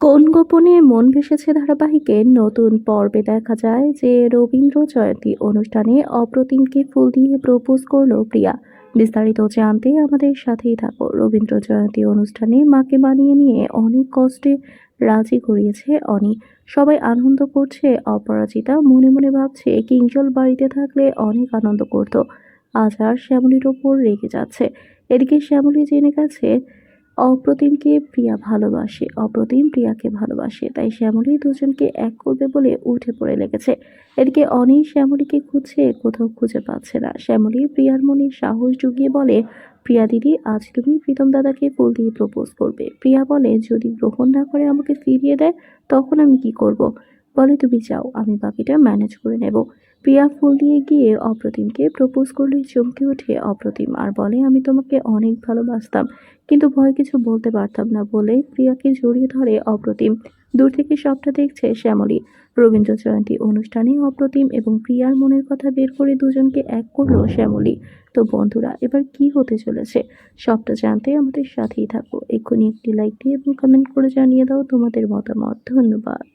কোন গোপনে মন ভেসেছে ধারাবাহিকের নতুন পর্বে দেখা যায় যে রবীন্দ্র জয়ন্তী অনুষ্ঠানে অপ্রতিমকে ফুল দিয়ে প্রপোজ করল প্রিয়া। বিস্তারিত জানতে আমাদের সাথেই থাকো। রবীন্দ্র জয়ন্তী অনুষ্ঠানে মাকে মানিয়ে নিয়ে অনেক কষ্টে রাজি করিয়েছে অনি। সবাই আনন্দ করছে, অপরাজিতা মনে মনে ভাবছে, কিংজল বাড়িতে থাকলে অনেক আনন্দ করত। আজ আর শ্যামলির ওপর রেগে যাচ্ছে। এদিকে শ্যামলি জেনে গেছে অপ্রতিমকে প্রিয়া ভালোবাসে, অপ্রতিম প্রিয়াকে ভালোবাসে। তাই শ্যামলী দুজনকে এক করবে বলে উঠে পড়ে লেগেছে। এদিকে অনি শ্যামলীকে খুঁজছে, কোথাও খুঁজে পাচ্ছে না। শ্যামলী প্রিয়ার মনে সাহস জুগিয়ে বলে, প্রিয়া দিদি, আজ তুমি প্রীতম দাদাকে ফুল দিয়ে প্রপোজ করবে। প্রিয়া বলে, যদি গ্রহণ না করে আমাকে ফিরিয়ে দেয়, তখন আমি কি করব? বলে, তুমি যাও, আমি বাকিটা ম্যানেজ করে নেব। প্রিয়া ফুল দিয়ে গিয়ে অপ্রতিমকে প্রপোজ করলে চমকে ওঠে অপ্রতিম। আর বলে, আমি তোমাকে অনেক ভালোবাসতাম, কিন্তু ভয় কিছু বলতে পারতাম না বলে প্রিয়াকে জড়িয়ে ধরে অপ্রতিম। দূর থেকে সবটা দেখছে শ্যামলী। রবীন্দ্র জয়ন্তী অনুষ্ঠানে অপ্রতিম এবং প্রিয়ার মনের কথা বের করে দুজনকে এক করল শ্যামলী। তো বন্ধুরা, এবার কি হতে চলেছে? সবটা জানতে আমাদের সাথেই থাকো। এক্ষুনি একটি লাইক দিয়ে এবং কমেন্ট করে জানিয়ে দাও তোমাদের মতামত। ধন্যবাদ।